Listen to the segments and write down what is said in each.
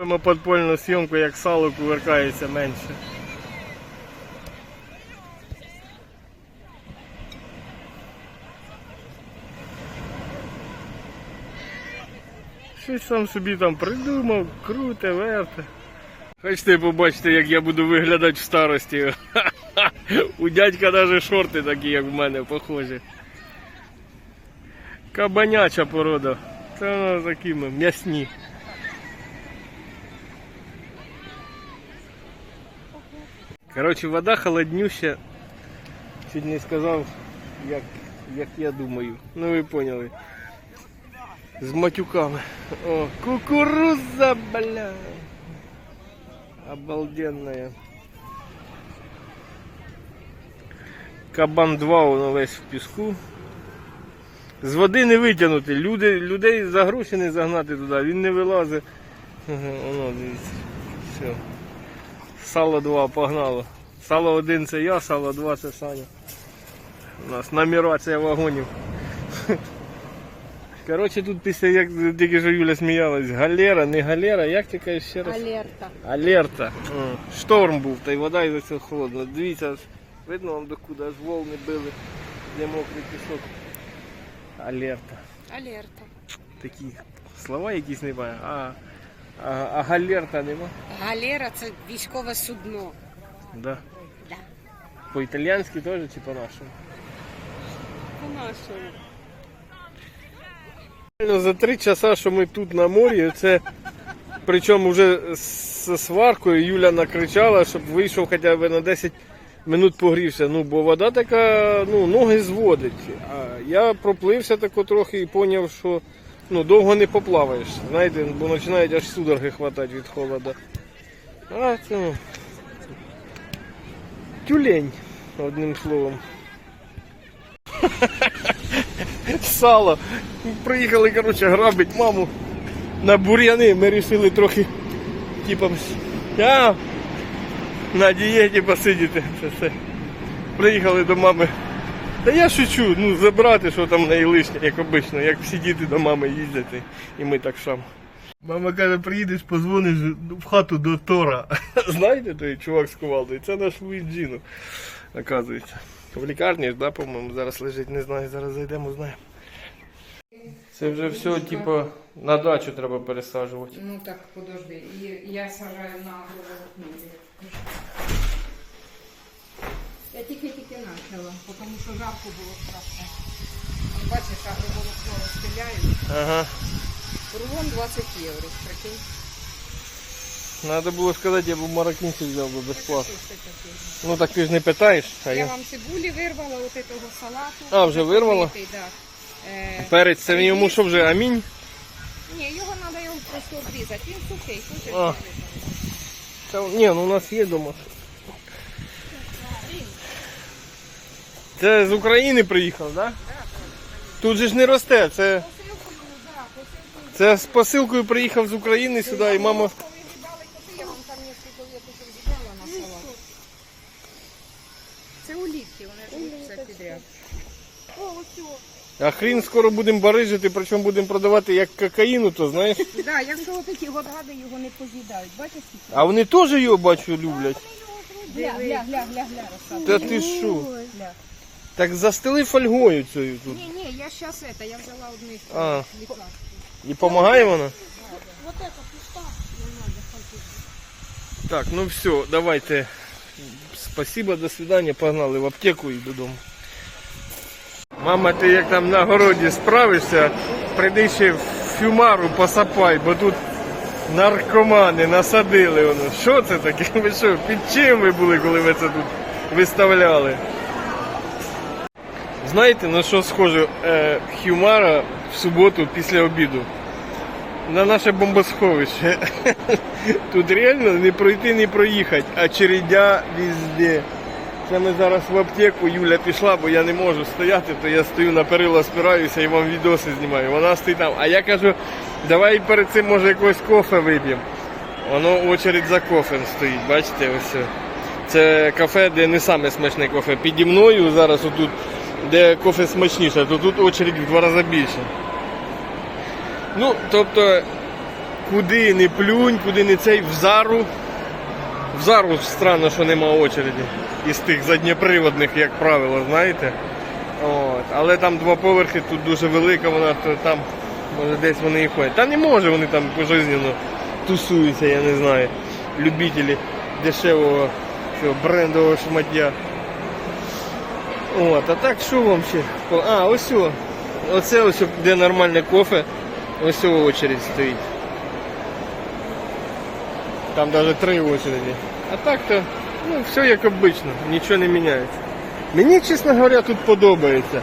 Робимо подпольну зйомку, як сало кувыркається менше. Щось сам собі там придумав, круте, верте. Хочете побачити, як я буду виглядати в старості. У дядька навіть шорти такі, як в мене, похожі. Кабаняча порода. Це воно такі ми, м'ясні. Коротше, вода холоднюща. Чуть не сказав, як, як я думаю. Ну ви поняли. З матюками. О, кукуруза, бля. Обалденная. Кабан 2 воно весь в піску. З води не витягнути. Люди, людей за гроші не загнати туди, він не вилазить. Воно, дивіться. Все. Сало 2 погнало. Сало 1 це я, сало 2 це Саня. У нас нумерація вагонів. Коротше, тут після як тільки що Юля сміялась, галера, не галера, як ти кажеш ще раз? Алерта. Алерта. О, Шторм був, та й вода і це холодно. Дивіться, видно вам докуди, аж волни били, де мокрий пісок. Алерта. Алерта. Такі слова якісь немає. А, а, а галерта нема? Галера це військове судно. Да. Да. По-італійськи теж чи по-нашому? По-нашому. За три часа, що ми тут на морі, це причому вже з сваркою Юля накричала, щоб вийшов хоча б на 10 минут погрівся. Ну, бо вода така, ну, ноги зводить. А я проплився тако трохи і зрозумів, що ну, довго не поплаваєш. Знаєте, бо починають аж судороги хватати від холода. А це ну, тюлень, одним словом. сало. Приїхали, коротше, грабить маму на бур'яни. Ми вирішили трохи, типа, а, на дієті посидіти. Це все. Приїхали до мами. Та я шучу, ну забрати, що там лишнє, як обично, як всі діти до мами їздять, і ми так само. Мама каже, приїдеш, позвониш в хату до Тора. Знаєте той чувак з кувалдою? Це наш Луїд Джіно, оказується. В лікарні ж, да, по-моєму, зараз лежить, не знаю, зараз зайдемо, знаємо. Це вже все, типу, на дачу треба пересаджувати. Ну так, подожди. І я сажаю на голову Я тільки-тільки почала, тому що жарко було страшно. Бачиш, агроволокно розстріляють. Ага. Рулон 20 євро, прикинь. Треба було сказати, я б мароккінців взяв би безплатно. Що це таке? Ну так ти ж не питаєш, а Я я. вам цибулі вирвала, от этого салату. А, вже вирвала? Да. Е, Перець, це він йому що вже амінь? Ні, його треба його просто обрізати. Він сухий, хочеш? А. вирвати? Ні, ну у нас є вдома. Це з України приїхав, так? Да? Тут же ж не росте, це, це з посилкою приїхав з України сюди і мама. Це вони все підряд. А хрін скоро будемо барижити, причому будемо продавати як кокаїну, то знаєш. Да, якщо ці гадгади його не поз'їдають, бачиш? А вони теж його бачу люблять. Гля, гля, гля, гля, гля, Та ти що? Так застели фольгою цією тут. Ні, ні, я зараз это, я взяла одних А. лікарств. І допомагає вона? Вот это пуста. Так, ну все, давайте. Спасибо, до свидания, погнали в аптеку і додому. Мама, ти як там на городі справишся, прийди ще в фюмару посапай, бо тут наркомани насадили воно. Що це таке? Ви що, під чим ви були, коли ви це тут виставляли? Знаєте, на що схоже е, Хюмара в суботу після обіду? На наше бомбосховище. Тут реально не пройти, не проїхати, а чередя везде. Це ми зараз в аптеку, Юля пішла, бо я не можу стояти, то я стою на перила, спираюся і вам відоси знімаю. Вона стоїть там. А я кажу, давай перед цим може якогось кофе вип'ємо. Воно очередь за кофе стоїть, бачите, ось. Це кафе, де не саме смачне кофе. Піді мною зараз отут, де кофе смачніше, то тут очередь в два рази більше. Ну, тобто, куди не плюнь, куди не цей, в зару. В зару странно, що нема очереді. Із тих заднєприводних, як правило, знаєте. От. Але там два поверхи, тут дуже велика вона, то там може десь вони і ходять. Та не може вони там пожизненно тусуються, я не знаю. Любителі дешевого цього брендового шмаття. От, а так що вам ще? А, ось о. Оце ось, де нормальне кофе. Ось о очередь стоїть. Там навіть три очереди. А так-то, ну, все як обично, нічого не міняється. Мені, чесно говоря, тут подобається.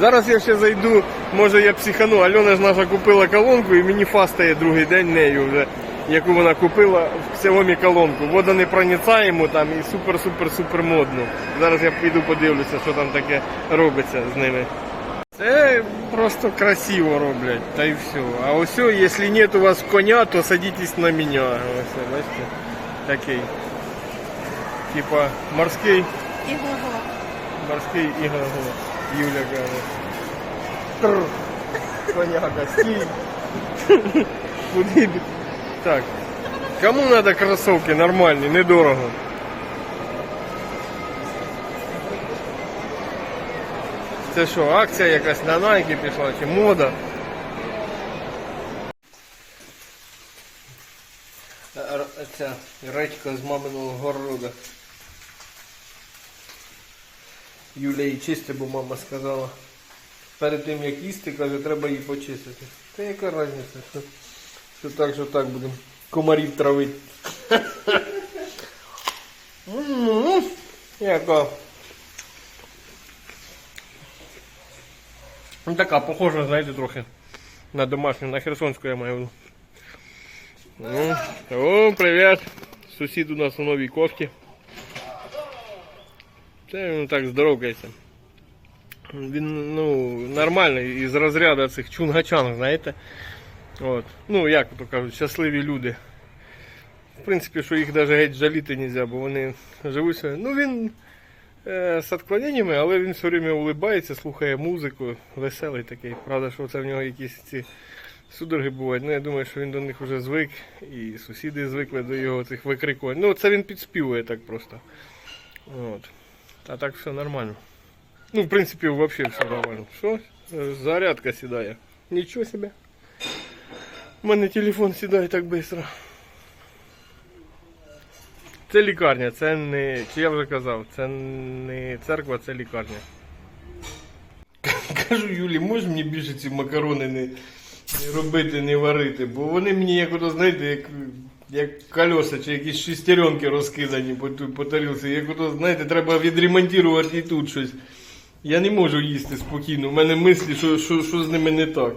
Зараз я ще зайду, може я психану. Альона ж наша купила колонку і мені фастає другий день нею вже, яку вона купила в Xiaomi колонку. Водонепроницаємо там і супер-супер-супер модно. Зараз я піду подивлюся, що там таке робиться з ними. Це просто красиво роблять, та й все. А ось, якщо нет у вас коня, то садитесь на мене. Ось, бачите, такий. Типа морський, Іглого. морський ігор. Юля каже. Коняка, стій. Куди? Так. Кому надо кроссовки нормальні, недорого. Це що, акція якась на Nike пішла чи мода? Ця речка з маминого города. Юля її чисти, бо мама сказала. Перед тим як їсти, каже, треба її почистити. Та яка різниця, що, що так, що так будемо комарів травити. М, Яка. Ну така, похожа, знаєте, трохи на домашню, на херсонську я маю. в виду. Ну, о, привіт. Сусід у нас у новій кофті. Це він так здоровкається. Він ну, нормальний із розряду цих чунгачанг, знаєте. От. Ну, як то кажуть, щасливі люди. В принципі, що їх навіть геть жаліти не можна, бо вони живуть. Ну він е, з відклоненнями, але він все время улибається, слухає музику, веселий такий. Правда, що це в нього якісь ці судороги бувають. Ну, я думаю, що він до них вже звик, і сусіди звикли до його цих викрикувань. Ну, це він підспівує так просто. От. А так все нормально. Ну, в принципі, взагалі все нормально. Що? Е, Зарядка сідає. Нічого себе. У мене телефон сідає так швидко. Це лікарня, це не. Чи я вже казав, це не церква, це лікарня. Кажу Юлі, можеш мені більше ці макарони не, не робити, не варити, бо вони мені як ото, знаєте, як, як колеса чи якісь шестеренки розкидані по, по тарілці. Як ото, знаєте, треба відремонтувати і тут щось. Я не можу їсти спокійно. У мене мислі, що, що, що з ними не так.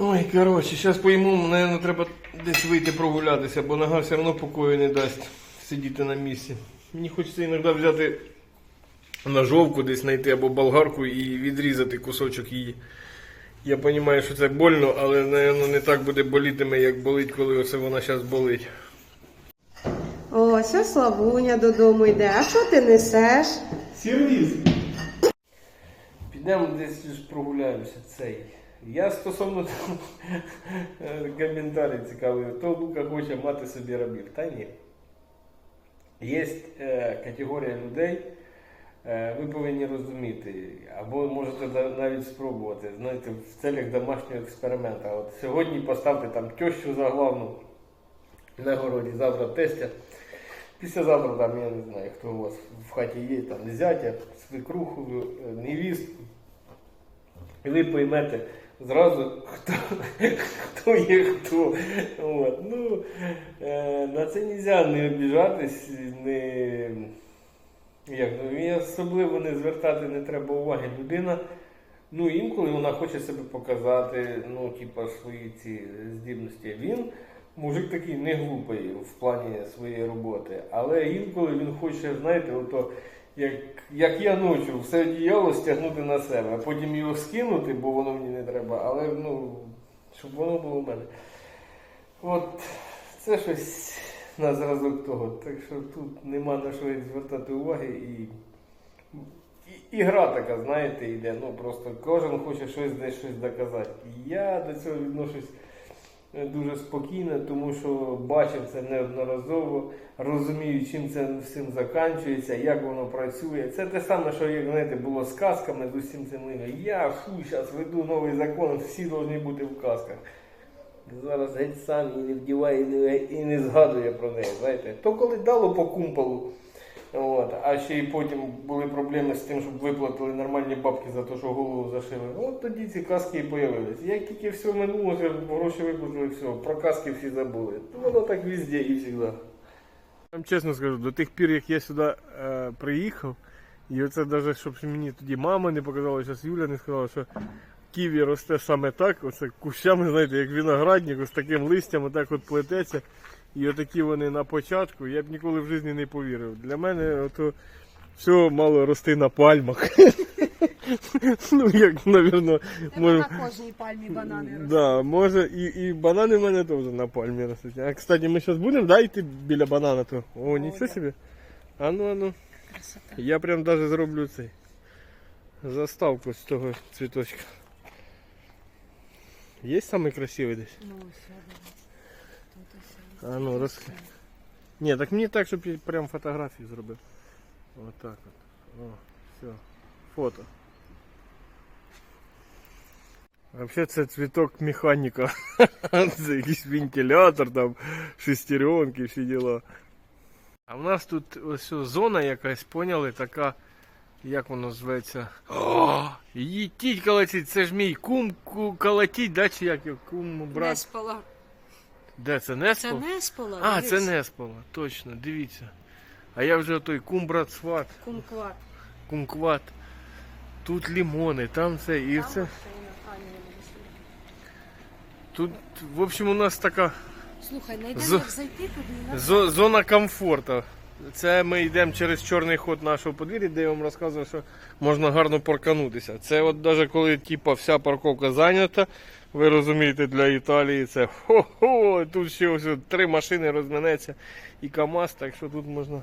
Ой, коротше, зараз поїмо, мабуть, треба десь вийти прогулятися, бо нога все одно покою не дасть сидіти на місці. Мені хочеться іноді взяти ножовку десь знайти або болгарку і відрізати кусочок її. Я розумію, що це больно, але напевно, не так буде болітиме, як болить, коли оце вона зараз болить. Ось, ось Славуня додому йде. А що ти несеш? Сервіс. Підемо десь ж прогуляємося цей. Я стосовно того, е, коментарі цікавий, то Лука хоче мати собі рабів. Та ні. Є е, категорія людей, е, ви повинні розуміти, або можете навіть спробувати, знаєте, в целях домашнього експерименту. От сьогодні поставте там тещу за главну на городі, завтра тестя. Післязавтра там, я не знаю, хто у вас в хаті є, там зятя, свекруху, невістку. І ви поймете зразу, хто, хто є хто. От. Ну, е, на це не можна не обіжатись, не, як, ну, особливо не звертати не треба уваги. Людина, ну інколи вона хоче себе показати, ну, типа, свої ці здібності. Він мужик такий не глупий в плані своєї роботи, але інколи він хоче, знаєте, ото, як, як я ночі, все одіяло стягнути на себе, а потім його скинути, бо воно мені не треба, але ну, щоб воно було в мене. От це щось на зразок того. Так що тут нема на що звертати уваги і. І, і гра така, знаєте, йде. Ну просто кожен хоче щось десь щось доказати. І я до цього відношусь дуже спокійне, тому що бачив це неодноразово, розумію, чим це всім закінчується, як воно працює. Це те саме, що як знаєте, було з казками з усім цим. Я фу, зараз веду новий закон, всі повинні бути в казках. Зараз геть сам і не вдіває, і не, і не згадує про неї. Знаєте, то коли дало по кумполу. От, а ще й потім були проблеми з тим, щоб виплатили нормальні бабки за те, що голову зашили. От тоді ці казки і появились. Як тільки все минуло, вже гроші виплатили, все, про казки всі забули. Воно так везде і завжди. Я вам чесно скажу, до тих пір, як я сюди е, приїхав, і оце навіть, щоб мені тоді мама не показала, зараз Юля не сказала, що ківі росте саме так, оце кущами, знаєте, як виноградник, з таким листям, отак от плететься. І отакі вони на початку, я б ніколи в житті не повірив. Для мене ото все мало рости на пальмах. ну, як, навірно, може. На кожній пальмі банани ростуть. Да, може, і, і банани в мене теж на пальмі ростуть. А кстати, ми зараз будемо, да, йти біля банана то. О, нічого да. собі. А ну, а ну. Красота. Я прям даже зроблю цей. Заставку з того цвіточка. Є самий красивий десь? Ну, ось. А ну, роз... Ні, так мені так, щоб я прям фотографію зробив. От так от. О, все. Фото. Взагалі це цвіток механіка. це якийсь вентилятор, там, шестеренки, всі діла. А в нас тут ось зона якась, поняли, така, як воно зветься. О, їтіть колотіть, це ж мій кум ку- колотіть, да, чи як кум, брат. Неспала. Де це, не Це неспала? а, дивись. це Неспола, точно, дивіться. А я вже той кум брат сват, Кумкват. кумкват. Тут лімони, там це і Там це. машина. А, ні, не буду слухати. Тут, в общем, у нас така Слухай, знайдемо як зайти туди. і на- зо- зона комфорту. Це ми йдемо через чорний ход нашого подвір'я, де я вам розказував, що можна гарно парканутися. Це от навіть коли типа, вся парковка зайнята, ви розумієте, для Італії це хо-хо, тут ще ось три машини розминеться і КАМАЗ, так що тут можна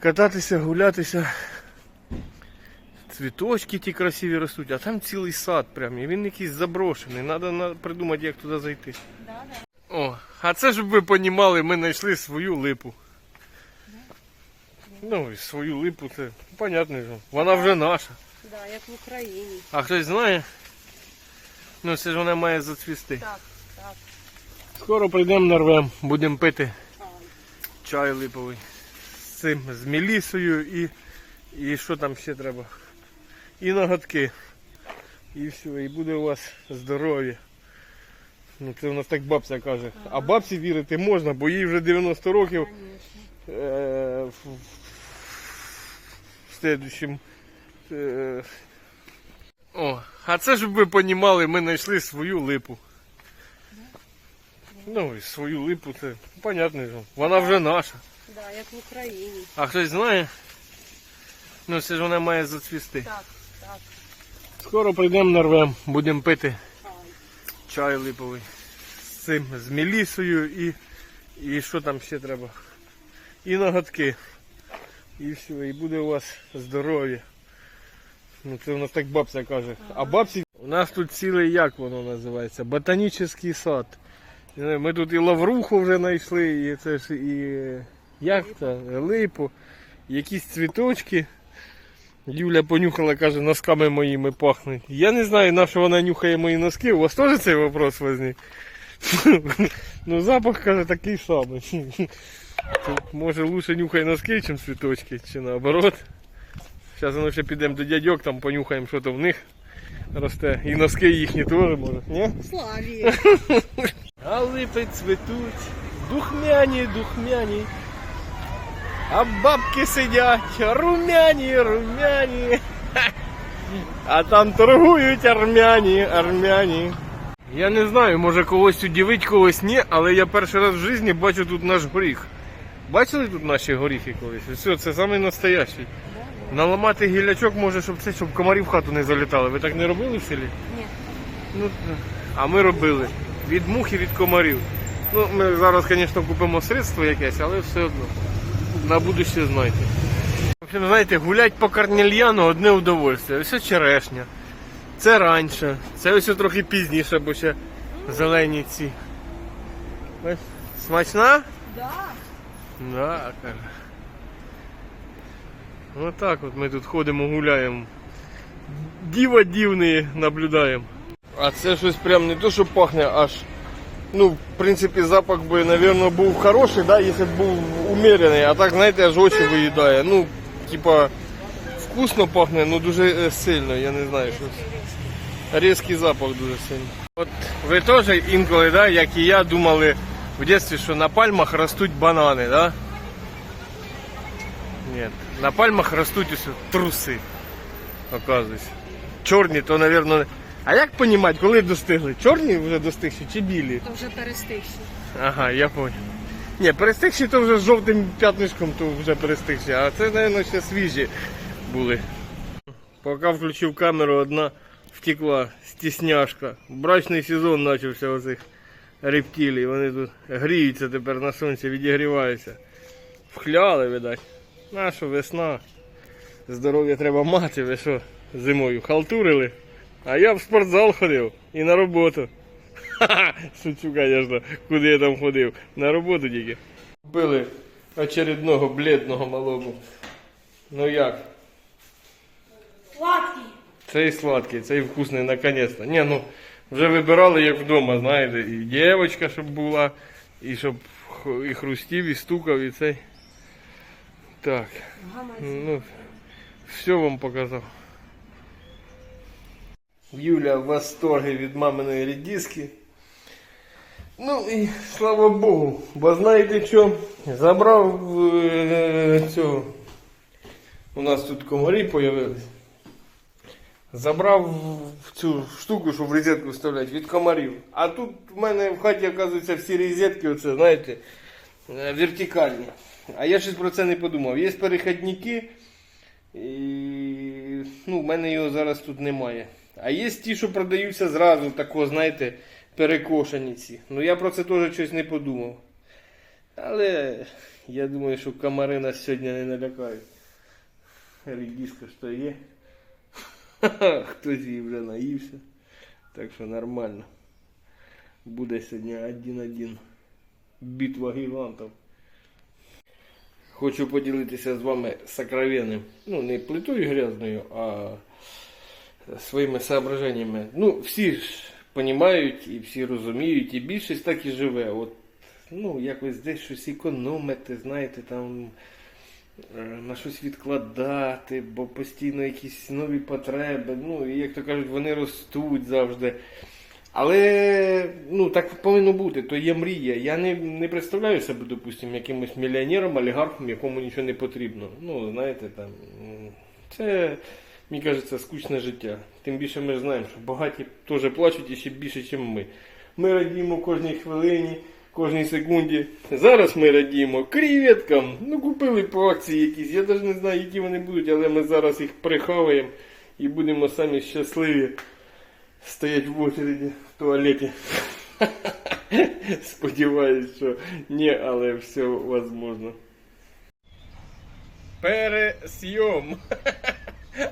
кататися, гулятися. Цвіточки ті красиві ростуть, а там цілий сад прям, і він якийсь заброшений. Треба придумати, як туди зайти. Да, да. О, а це щоб ви понімали, ми знайшли свою липу. Ну, і свою липу це понятно, вона вже наша. Да, як в Україні. А хтось знає? Ну, це ж вона має зацвісти. Так, так. Скоро прийдемо нарвем, будемо пити Ай. чай липовий. З цим, з мелісою і, і що там ще треба. І ноготки. І все, і буде у вас здоров'я. Ну, це у нас так бабця каже. А бабці вірити можна, бо їй вже 90 років. Е, в, в следующем. Е, о, а це щоб ви понімали, ми знайшли свою липу. Ну, і свою липу, це понятно, що вона вже наша. Да, як в Україні. А хтось знає? Ну, це ж вона має зацвісти. Так, так. Скоро прийдемо нарвем, будемо пити Ай. чай липовий. З цим, з мелісою і, і що там ще треба. І ноготки. І все, і буде у вас здоров'я. Ну це у нас так бабця каже. А бабці у нас тут цілий як воно називається? Ботанічний сад. Ми тут і лавруху вже знайшли, і це ж і як це, липу, якісь цвіточки. Юля понюхала, каже, носками моїми пахнуть. Я не знаю, на що вона нюхає мої носки. У вас теж цей вопрос возник? ну запах, каже, такий самий. Тут, може лучше нюхай носки, ніж цвіточки, чи наоборот. Зараз ми ще підемо до дядьок, там понюхаємо, що то в них росте. І носки їхні теж може. Ні? Славі. А липи цвітуть, духмяні, духмяні. А бабки сидять, румяні, румяні. А там торгують армяні, армяні. Я не знаю, може когось удивить, когось ні, але я перший раз в житті бачу тут наш горіх. Бачили тут наші горіхи колись? Все, це самий настоящий. Наламати гілячок може, щоб це, щоб комарі в хату не залітали. Ви так не робили в селі? Ні. Ну, а ми робили. Від мух і від комарів. Ну, ми зараз, звісно, купимо средство якесь, але все одно. На будущее знайте. В общем, знаєте, гулять по Карнельяну одне удовольствие. Ось черешня. Це раніше. Це ось трохи пізніше, бо ще Зелені ці. Ось. Смачна? Да. Да, каже. Отак от ми тут ходимо, гуляємо. Діва дивні наблюдаємо. А це щось прям не то, що пахне, аж. Ну, в принципі, запах би, мабуть, був хороший, да, якщо б був умерений, а так, знаєте, аж очі виїдає. Ну, типа, вкусно пахне, ну дуже е, сильно, я не знаю, що. це. Різкий запах дуже сильний. От ви теж інколи, да, як і я, думали в дитинстві, що на пальмах ростуть банани, да? Ні, на пальмах ростуть усе труси, оказується. Чорні, то, мабуть, а як понімати, коли достигли? Чорні вже достигші чи білі? То вже перестигші. Ага, я понял. Ні, перестигші то вже з жовтим п'ятнишком, то вже перестигші, а це, мабуть, ще свіжі були. Поки включив камеру, одна втекла стісняшка. Брачний сезон почався оцих рептилій. Вони тут гріються тепер на сонці, відігріваються. Вхляли, видать. Наша весна. Здоров'я треба мати, ви що, зимою халтурили. А я в спортзал ходив і на роботу. Ха-ха, Шучу, конечно, куди я там ходив. На роботу тільки. Купили очередного бледного малому. Ну як? Сладкий. Цей сладкий, цей вкусний, наконець-то. Ні, ну вже вибирали як вдома, знаєте, і дівчинка, щоб була, і щоб і хрустів, і стукав, і цей. Так. Ну, все вам показав. Юля в восторгі від маминої рідіски. Ну і слава Богу, бо знаєте що? Забрав е, цього. У нас тут комарі появились. Забрав цю штуку, щоб в розетку вставляти від комарів. А тут в мене в хаті, оказується, всі розетки, оце, знаєте, е, вертикальні. А я щось про це не подумав. Є перехідники, і ну, в мене його зараз тут немає. А є ті, що продаються зразу, тако, знаєте, перекошені ці. Ну я про це теж щось не подумав. Але я думаю, що комари нас сьогодні не налякають. Рідіска що є. Хтось її вже наївся. Так що нормально. Буде сьогодні один-один. Битва гігантів. Хочу поділитися з вами сокровенним. Ну, не плитою грязною, а своїми соображеннями. Ну, всі ж розуміють і всі розуміють, і більшість так і живе. От, ну, якось десь щось економити, знаєте, там е, на щось відкладати, бо постійно якісь нові потреби. Ну, і як то кажуть, вони ростуть завжди. Але ну, так повинно бути, то є мрія. Я не, не представляю себе, допустимо, якимось мільйонером, олігархом, якому нічого не потрібно. Ну, знаєте, там, це, мені кажеться, скучне життя. Тим більше ми ж знаємо, що багаті теж плачуть і ще більше, ніж ми. Ми радіємо кожній хвилині, кожній секунді. Зараз ми радіємо креветкам. Ну, купили по акції якісь. Я навіть не знаю, які вони будуть, але ми зараз їх прихаваємо і будемо самі щасливі стоять в очереді туалеті. Сподіваюсь, що ні, але все возможно. Пересйом.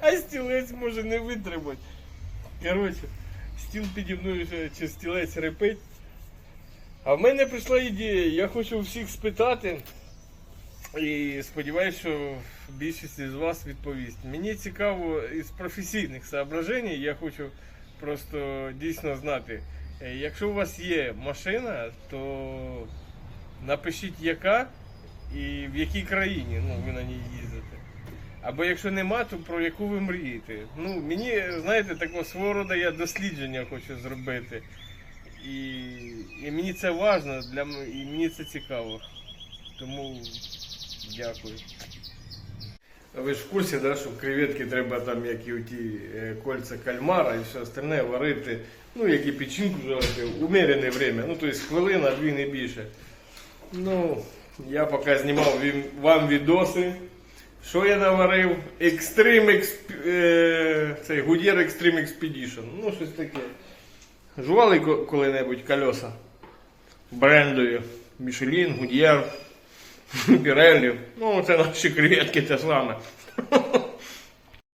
А стілець може не витримати. Коротше, стіл піді мною чи стілець репить. А в мене прийшла ідея, я хочу всіх спитати. І сподіваюся, що більшість з вас відповість. Мені цікаво із професійних соображень, я хочу просто дійсно знати. е, Якщо у вас є машина, то напишіть яка і в якій країні ну, ви на ній їздите. Або якщо нема, то про яку ви мрієте. Ну, мені, знаєте, такого свого роду я дослідження хочу зробити. І, і мені це важливо, для і мені це цікаво. Тому дякую. Ви ж в курсі, да, що креветки треба там, як і оті е, кольця кальмара і все остальне варити, ну, як і печінку жарити, умерене время, ну, тобто хвилина, дві не більше. Ну, я поки знімав вам відоси. Що я наварив? Extreme Exp... е, цей Goodyear Extreme Expedition. Ну, щось таке. Жували коли-небудь колеса брендові. Michelin, Goodyear, Pirelli. Ну, це наші креветки те саме.